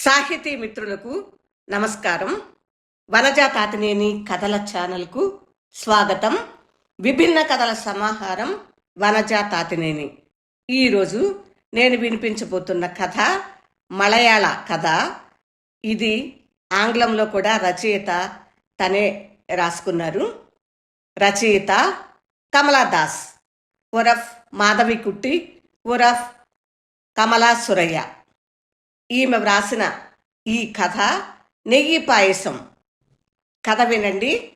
సాహితీ మిత్రులకు నమస్కారం. వనజా తాతినేని కథల ఛానల్కు స్వాగతం. విభిన్న కథల సమాహారం వనజా తాతినేని. ఈరోజు నేను వినిపించబోతున్న కథ మలయాళ కథ. ఇది ఆంగ్లంలో కూడా రచయిత తనే రాసుకున్నారు. రచయిత కమలాదాస్. ఉరఫ్ మాధవి కుట్టి ఉరఫ్ కమలా సురయ్య ఈమె వ్రాసిన ఈ కథ నెయ్యి పాయసం. కథ వినండి.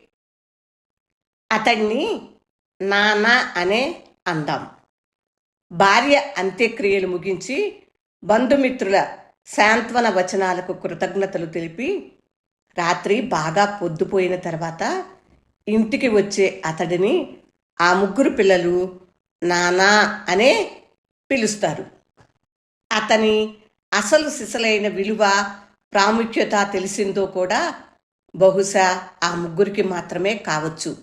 అతన్ని నాన్న అనే అందాం. భార్య అంత్యక్రియలు ముగించి బంధుమిత్రుల శాంత్వన వచనాలకు కృతజ్ఞతలు తెలిపి రాత్రి బాగా పొద్దుపోయిన తర్వాత ఇంటికి వచ్చే అతడిని ఆ ముగ్గురు పిల్లలు నానా అనే పిలుస్తారు. అతని అసలు సిసలైన విలువ ప్రాముఖ్యత తెలిసిందో కూడా బహుశా ఆ ముగ్గురికి మాత్రమే కావచ్చు.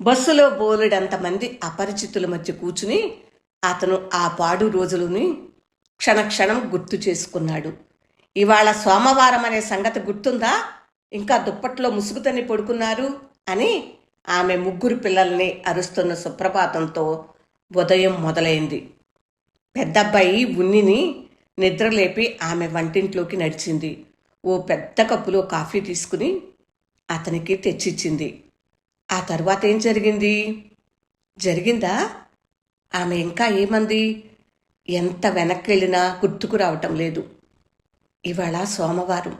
బస్సులో బోలెడంతమంది అపరిచితుల మధ్య కూర్చుని అతను ఆ పాడు రోజులని క్షణక్షణం గుర్తు చేసుకున్నాడు. ఇవాళ సోమవారం అనే సంగతి గుర్తుందా? ఇంకా దుప్పట్లో ముసుగుతని పడుకున్నారు అని ఆమె ముగ్గురు పిల్లల్ని అరుస్తున్న సుప్రభాతంతో ఉదయం మొదలైంది. పెద్దబ్బాయి ఉన్నిని నిద్రలేపి ఆమె వంటింట్లోకి నడిచింది. ఓ పెద్ద కప్పులో కాఫీ తీసుకుని అతనికి తెచ్చిచ్చింది. ఆ తర్వాత ఏం జరిగింది? జరిగిందా? ఆమె ఇంకా ఏమంది? ఎంత వెనక్కి వెళ్ళినా గుర్తుకు రావటం లేదు. ఇవాళ సోమవారం.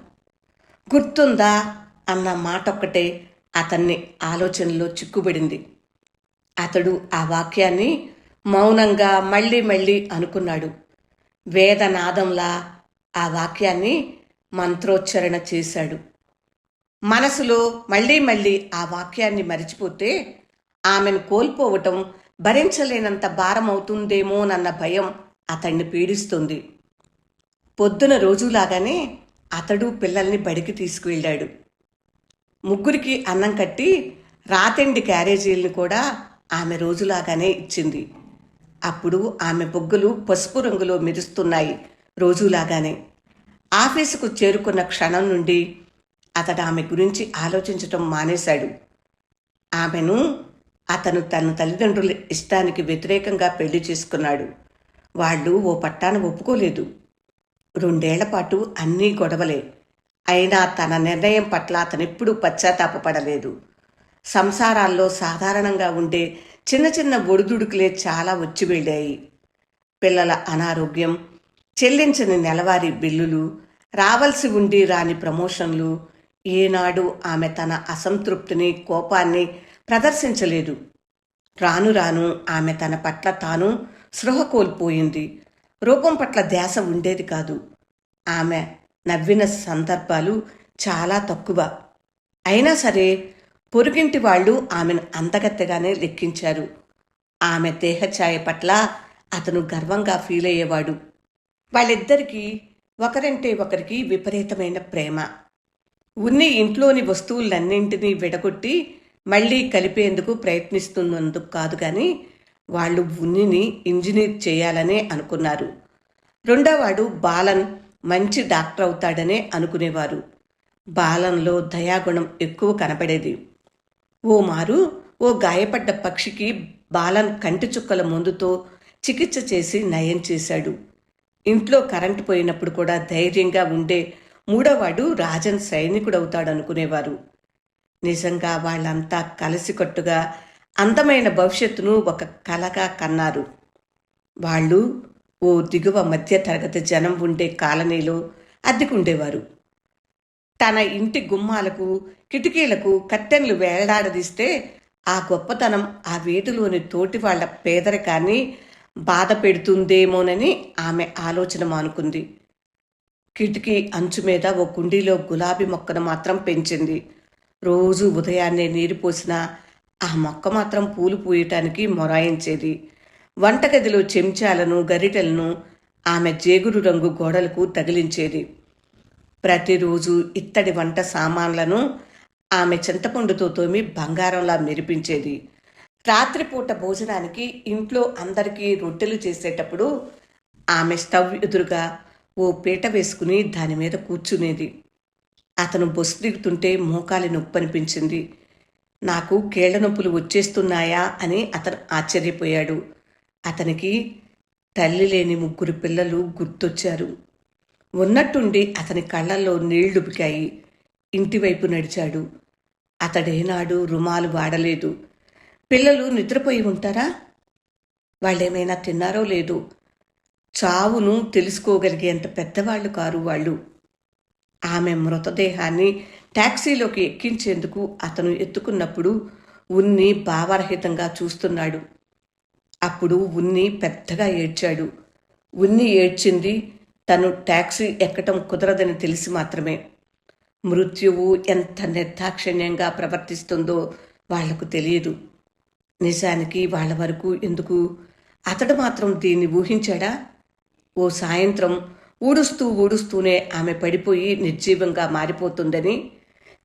గుర్తుందా? అన్న మాట ఒక్కటే అతన్ని ఆలోచనలో చిక్కుబడింది. అతడు ఆ వాక్యాన్ని మౌనంగా మళ్ళీ మళ్ళీ అనుకున్నాడు. వేదనాదంలా ఆ వాక్యాన్ని మంత్రోచ్చరణ చేశాడు. మనసులో మళ్ళీ మళ్ళీ ఆ వాక్యాన్ని మరిచిపోతే ఆమెను కోల్పోవటం భరించలేనంత భారం అవుతుందేమోనన్న భయం అతన్ని పీడిస్తుంది. పొద్దున రోజులాగానే అతడు పిల్లల్ని బడికి తీసుకువెళ్ళాడు. ముగ్గురికి అన్నం కట్టి రాతిండి క్యారేజీలను కూడా ఆమె రోజులాగానే ఇచ్చింది. అప్పుడు ఆమె బొగ్గులు పసుపు రంగులో మెరుస్తున్నాయి రోజులాగానే. ఆఫీసుకు చేరుకున్న క్షణం నుండి అతడు ఆమె గురించి ఆలోచించటం మానేశాడు. ఆమెను అతను తన తల్లిదండ్రుల ఇష్టానికి వ్యతిరేకంగా పెళ్ళి చేసుకున్నాడు. వాళ్ళు ఓ పట్టాన ఒప్పుకోలేదు. రెండేళ్ళ పాటు అన్నీ గొడవలే. అయినా తన నిర్ణయం పట్ల అతనెప్పుడూ పశ్చాత్తాపపడలేదు. సంసారాల్లో సాధారణంగా ఉండే చిన్న చిన్న ఒడిదుడుకులే చాలా వచ్చి వెళ్ళాయి. పిల్లల అనారోగ్యం చెల్లించని నెలవారీ బిల్లులు రావలసి ఉండి రాని ప్రమోషన్లు ఏనాడు ఆమె తన అసంతృప్తిని కోపాన్ని ప్రదర్శించలేదు. రాను రాను ఆమె తన పట్ల తాను స్పృహ కోల్పోయింది. రూపం పట్ల ధ్యాస ఉండేది కాదు. ఆమె నవ్విన సందర్భాలు చాలా తక్కువ. అయినా సరే పొరుగింటి వాళ్ళు ఆమెను అందగత్తెగానే లెక్కించారు. ఆమె దేహఛాయ పట్ల అతను గర్వంగా ఫీల్ అయ్యేవాడు. వాళ్ళిద్దరికీ ఒకరంటే ఒకరికి విపరీతమైన ప్రేమ. ఉన్ని ఇంట్లోని వస్తువులన్నింటినీ విడగొట్టి మళ్ళీ కలిపేందుకు ప్రయత్నిస్తున్నందుకు కాదు కానీ వాళ్ళు ఉన్నిని ఇంజనీర్ చేయాలనే అనుకున్నారు. రెండోవాడు బాలన్ మంచి డాక్టర్ అవుతాడనే అనుకునేవారు. బాలన్లో దయాగుణం ఎక్కువ కనపడేది. ఓ మారు ఓ గాయపడ్డ పక్షికి బాలన్ కంటి చుక్కల మందుతో చికిత్స చేసి నయం చేశాడు. ఇంట్లో కరెంటు పోయినప్పుడు కూడా ధైర్యంగా ఉండే మూడోవాడు రాజన్ సైనికుడవుతాడనుకునేవారు. నిజంగా వాళ్ళంతా కలిసికట్టుగా అందమైన భవిష్యత్తును ఒక కలగా కన్నారు. వాళ్ళు ఓ దిగువ మధ్య తరగతి జనం ఉండే కాలనీలో అద్దెకుండేవారు. తన ఇంటి గుమ్మాలకు కిటికీలకు కట్టెన్లు వేలాడదీస్తే ఆ గొప్పతనం ఆ వీధిలోని తోటి వాళ్ళ పేదరికాన్ని బాధ పెడుతుందేమోనని ఆమె ఆలోచన మానుకుంది. కిటికీ అంచు మీద ఓ కుండీలో గులాబీ మొక్కను మాత్రం పెంచింది. రోజు ఉదయాన్నే నీరు పోసినా ఆ మొక్క మాత్రం పూలు పూయటానికి మొరాయించేది. వంటగదిలో చెంచాలను గరిటెలను ఆమె జేగురు రంగు గోడలకు తగిలించేది. ప్రతిరోజు ఇత్తడి వంట సామాన్లను ఆమె చింతపండుతో తోమి బంగారంలా మెరిపించేది. రాత్రిపూట భోజనానికి ఇంట్లో అందరికీ రొట్టెలు చేసేటప్పుడు ఆమె స్టవ్ ఎదురుగా ఓ పీట వేసుకుని దాని మీద కూర్చునేది. అతను బొస్సు దిగుతుంటే మోకాలి నొప్పి అనిపించింది నాకు కీళ్ళ నొప్పులు వచ్చేస్తున్నాయా అని అతను ఆశ్చర్యపోయాడు. అతనికి తల్లి లేని ముగ్గురు పిల్లలు గుర్తొచ్చారు. ఉన్నట్టుండి అతని కళ్ళల్లో నీళ్ళుబికాయి. ఇంటివైపు నడిచాడు. అతడేనాడు రుమాలు వాడలేదు. పిల్లలు నిద్రపోయి ఉంటారా? వాళ్ళేమైనా తిన్నారో లేదో? చావును తెలుసుకోగలిగేంత పెద్దవాళ్ళు కారు వాళ్ళు. ఆమె మృతదేహాన్ని ట్యాక్సీలోకి ఎక్కించేందుకు అతను ఎత్తుకున్నప్పుడు ఉన్ని భావరహితంగా చూస్తున్నాడు. అప్పుడు ఉన్ని పెద్దగా ఏడ్చాడు. ఉన్ని ఏడ్చింది తను ట్యాక్సీ ఎక్కటం కుదరదని తెలిసి మాత్రమే మృత్యువు ఎంత నిర్దాక్షిణ్యంగా ప్రవర్తిస్తుందో వాళ్ళకు తెలియదు. నిజానికి వాళ్ళ వరకు ఎందుకు? అతడు మాత్రం దీన్ని ఊహించాడా? ఓ సాయంత్రం ఊడుస్తూ ఊడుస్తూనే ఆమె పడిపోయి నిర్జీవంగా మారిపోతుందని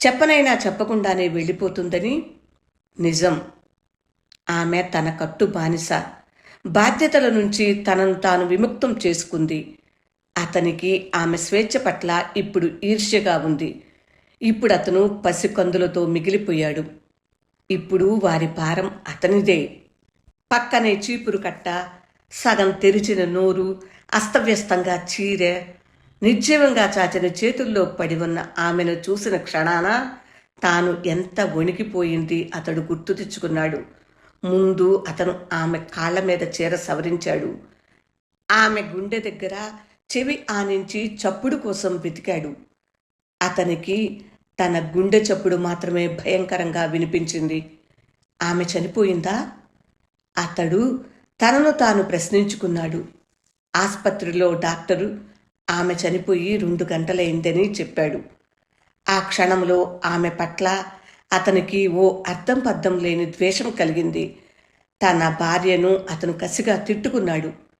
చెప్పనైనా చెప్పకుండానే వెళ్ళిపోతుందని? నిజం. ఆమె తన కట్టు బానిస. బాధ్యతల నుంచి తనను తాను విముక్తం చేసుకుంది. అతనికి ఆమె స్వేచ్ఛ పట్ల ఇప్పుడు ఈర్ష్యగా ఉంది. ఇప్పుడు అతను పసికందులతో మిగిలిపోయాడు. ఇప్పుడు వారి భారం అతనిదే. పక్కనే చీపురు కట్ట సగం తెరిచిన నోరు అస్తవ్యస్తంగా చీరె నిర్జీవంగా చాచిన చేతుల్లో పడి ఉన్న ఆమెను చూసిన క్షణాన తాను ఎంత వణికిపోయింది అతడు గుర్తు తెచ్చుకున్నాడు. ముందు అతను ఆమె కాళ్ళ మీద చీర సవరించాడు. ఆమె గుండె దగ్గర చెవి ఆనించి చప్పుడు కోసం వెతికాడు. అతనికి తన గుండె చప్పుడు మాత్రమే భయంకరంగా వినిపించింది. ఆమె చనిపోయిందా? అతడు తనను తాను ప్రశ్నించుకున్నాడు. ఆసుపత్రిలో డాక్టరు ఆమె చనిపోయి రెండు గంటలైందని చెప్పాడు. ఆ క్షణంలో ఆమె పట్ల అతనికి ఓ అర్థం పర్థం లేని ద్వేషం కలిగింది. తన భార్యను అతను కసిగా తిట్టుకున్నాడు.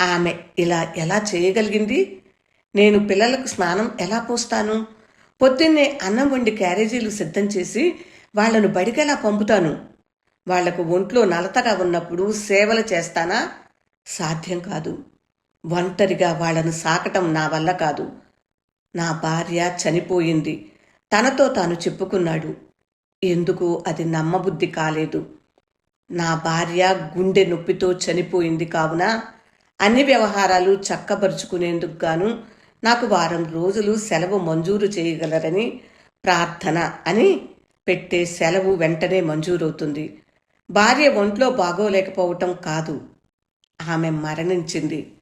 ఆమె ఇలా ఎలా చేయగలిగింది? నేను పిల్లలకు స్నానం ఎలా పోస్తాను? పొద్దున్నే అన్నం వండి క్యారేజీలు సిద్ధం చేసి వాళ్ళను బడికెలా పంపుతాను? వాళ్ళకు ఒంట్లో నలతగా ఉన్నప్పుడు సేవలు చేస్తానా? సాధ్యం కాదు. ఒంటరిగా వాళ్ళను సాకటం నా వల్ల కాదు. నా భార్య చనిపోయింది. తనతో తాను చెప్పుకున్నాడు. ఎందుకు? అది నమ్మబుద్ధి కాలేదు. నా భార్య గుండె నొప్పితో చనిపోయింది కావున అన్ని వ్యవహారాలు చక్కపరుచుకునేందుకు గాను నాకు వారం రోజులు సెలవు మంజూరు చేయగలరని ప్రార్థన అని పెట్టే సెలవు వెంటనే మంజూరవుతుంది. భార్య ఒంట్లో బాగోలేకపోవటం కాదు. ఆమె మరణించింది.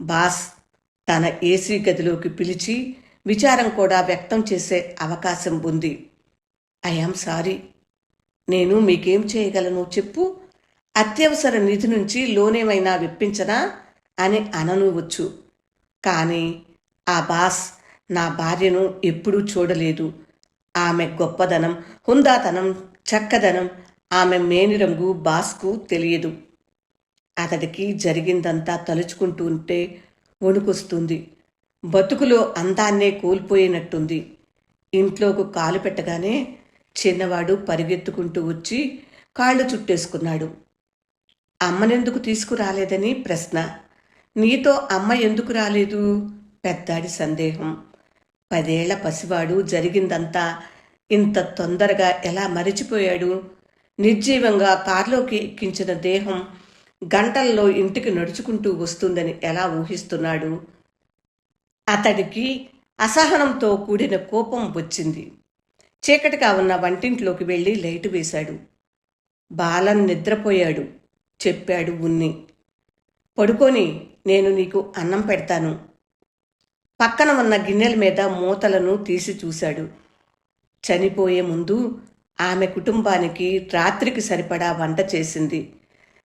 బాస్ తన ఏసీ గదిలోకి పిలిచి విచారం కూడా వ్యక్తం చేసే అవకాశం ఉంది. I am sorry. నేను మీకేం చేయగలను చెప్పు. అత్యవసర నిధి నుంచి లోనేమైనా విప్పించనా? అని అననువచ్చు కానీ ఆ బాస్ నా భార్యను ఎప్పుడూ చూడలేదు. ఆమె గొప్పదనం హుందాతనం చక్కదనం ఆమె మేనిరంగు బాస్కు తెలియదు. అతడికి జరిగిందంతా తలుచుకుంటూ ఉంటే వణుకొస్తుంది. బతుకులో అందాన్నే కోల్పోయినట్టుంది. ఇంట్లోకి కాలు పెట్టగానే చిన్నవాడు పరిగెత్తుకుంటూ వచ్చి కాళ్ళు చుట్టేసుకున్నాడు. అమ్మనెందుకు తీసుకురాలేదని ప్రశ్న. నీతో అమ్మ ఎందుకు రాలేదు? పెద్దాడి సందేహం. పదేళ్ళ పసివాడు జరిగిందంతా ఇంత తొందరగా ఎలా మరిచిపోయాడు? నిర్జీవంగా కారులోకి ఎక్కించిన దేహం గంటల్లో ఇంటికి నడుచుకుంటూ వస్తుందని ఎలా ఊహిస్తున్నాడు? అతడికి అసహనంతో కూడిన కోపం వచ్చింది. చీకటిగా ఉన్న వంటింట్లోకి వెళ్ళి లైటు వేశాడు. బాలన్ నిద్రపోయాడు చెప్పాడు ఉన్ని. పడుకొని నేను నీకు అన్నం పెడతాను. పక్కన ఉన్న గిన్నెల మీద మూతలను తీసి చూశాడు. చనిపోయే ముందు ఆమె కుటుంబానికి రాత్రికి సరిపడా వంట చేసింది.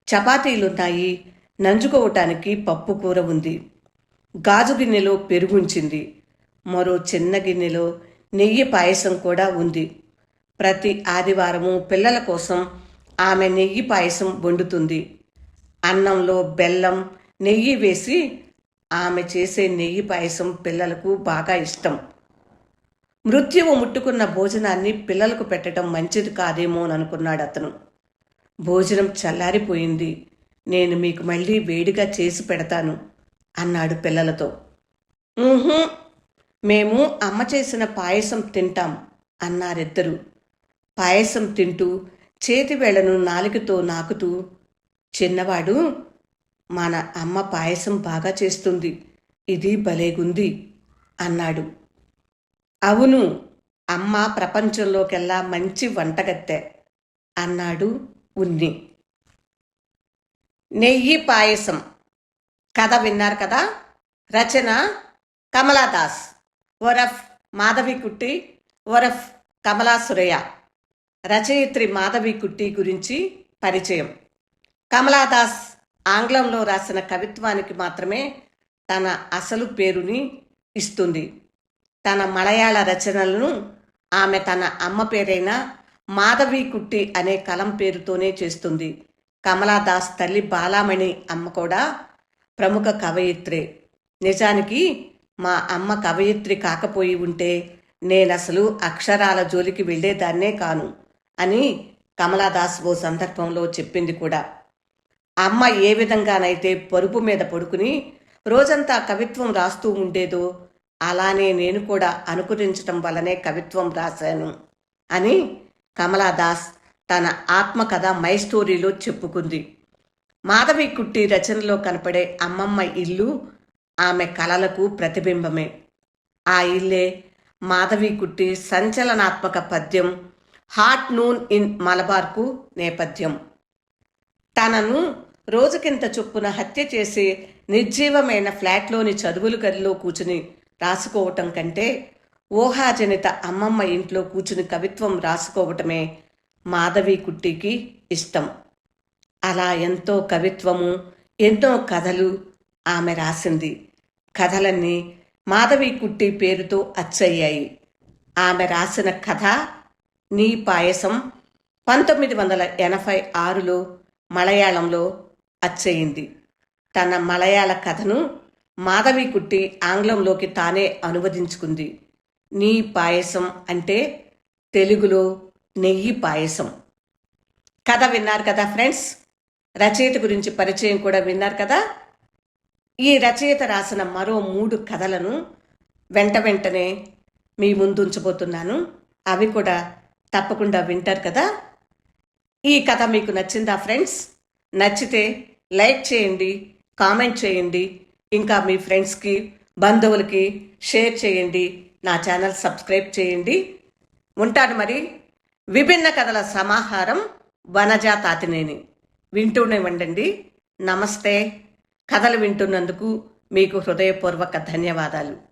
చపాతీలున్నాయి నంజుకోవటానికి పప్పు కూర ఉంది. గాజు గిన్నెలో పెరుగుంచింది మరో చిన్న గిన్నెలో నెయ్యి పాయసం కూడా ఉంది. ప్రతి ఆదివారము పిల్లల కోసం ఆమె నెయ్యి పాయసం వండుతుంది. అన్నంలో బెల్లం నెయ్యి వేసి ఆమె చేసే నెయ్యి పాయసం పిల్లలకు బాగా ఇష్టం. మృత్యువు ముట్టుకున్న భోజనాన్ని పిల్లలకు పెట్టడం మంచిది కాదేమో అనుకున్నాడు అతను. భోజనం చల్లారిపోయింది. నేను మీకు మళ్ళీ వేడిగా చేసి పెడతాను అన్నాడు పిల్లలతో. మేము అమ్మ చేసిన పాయసం తింటాం అన్నారిద్దరు. పాయసం తింటూ చేతి వేళ్ళను నాలుకతో నాకుతూ చిన్నవాడు మన అమ్మ పాయసం బాగా చేస్తుంది. ఇది భలేగుంది అన్నాడు. అవును అమ్మ ప్రపంచంలోకెల్లా మంచి వంటగత్తె అన్నాడు ఉన్ని. నెయ్యి పాయసం. కథ విన్నారు కదా? రచన కమలాదాస్. ఒరఫ్ మాధవి కుట్టి ఒరఫ్ కమలా సురయ్య. రచయిత్రి మాధవి కుట్టి గురించి పరిచయం. కమలాదాస్ ఆంగ్లంలో రాసిన కవిత్వానికి మాత్రమే తన అసలు పేరుని ఇస్తుంది. తన మలయాళ రచనలను ఆమె తన అమ్మ పేరైన మాధవి కుట్టి అనే కలం పేరుతోనే చేస్తుంది. కమలాదాస్ తల్లి బాలామణి అమ్మ కూడా ప్రముఖ కవయిత్రే. నిజానికి మా అమ్మ కవయిత్రి కాకపోయి ఉంటే నేనసలు అక్షరాల జోలికి వెళ్ళేదాన్నే కాను అని కమలాదాస్ ఓ సందర్భంలో చెప్పింది కూడా. అమ్మ ఏ విధంగానైతే పరుపు మీద పడుకుని రోజంతా కవిత్వం రాస్తూ ఉండేదో అలానే నేను కూడా అనుకరించటం వల్లనే కవిత్వం రాశాను అని కమలాదాస్ తన ఆత్మకథ మై స్టోరీలో చెప్పుకుంది. మాధవి కుట్టి రచనలో కనపడే అమ్మమ్మ ఇల్లు ఆమె కళలకు ప్రతిబింబమే. ఆ ఇల్లే మాధవి కుట్టి సంచలనాత్మక పద్యం హాట్ నూన్ ఇన్ మలబార్కు నేపథ్యం. తనను రోజుకింత చొప్పున హత్య చేసి నిర్జీవమైన ఫ్లాట్లోని చదువులు గదిలో కూర్చుని రాసుకోవటం కంటే ఊహాజనిత అమ్మమ్మ ఇంట్లో కూర్చుని కవిత్వం రాసుకోవటమే మాధవి కుట్టికి ఇష్టం. అలా ఎంతో కవిత్వము ఎన్నో కథలు ఆమె రాసింది. కథలన్నీ మాధవి కుట్టి పేరుతో అచ్చయ్యాయి. ఆమె రాసిన కథ నీ పాయసం పంతొమ్మిది వందల ఎనభై ఆరులో మలయాళంలో అచ్చయింది. తన మలయాళ కథను మాధవి కుట్టి ఆంగ్లంలోకి తానే అనువదించుకుంది. నీ పాయసం అంటే తెలుగులో నెయ్యి పాయసం. కథ విన్నారు కదా ఫ్రెండ్స్? రచయిత గురించి పరిచయం కూడా విన్నారు కదా? ఈ రచయిత రాసిన మరో మూడు కథలను వెంట వెంటనే మీ ముందు ఉంచబోతున్నాను అవి కూడా తప్పకుండా వింటారు కదా? ఈ కథ మీకు నచ్చిందా ఫ్రెండ్స్? నచ్చితే లైక్ చేయండి కామెంట్ చేయండి ఇంకా మీ ఫ్రెండ్స్కి బంధువులకి షేర్ చేయండి నా ఛానల్ సబ్స్క్రైబ్ చేయండి. ఉంటాను మరి. విభిన్న కథల సమాహారం వనజా తాతినేని వింటూనే ఉండండి. నమస్తే. కథలు వింటున్నందుకు మీకు హృదయపూర్వక ధన్యవాదాలు.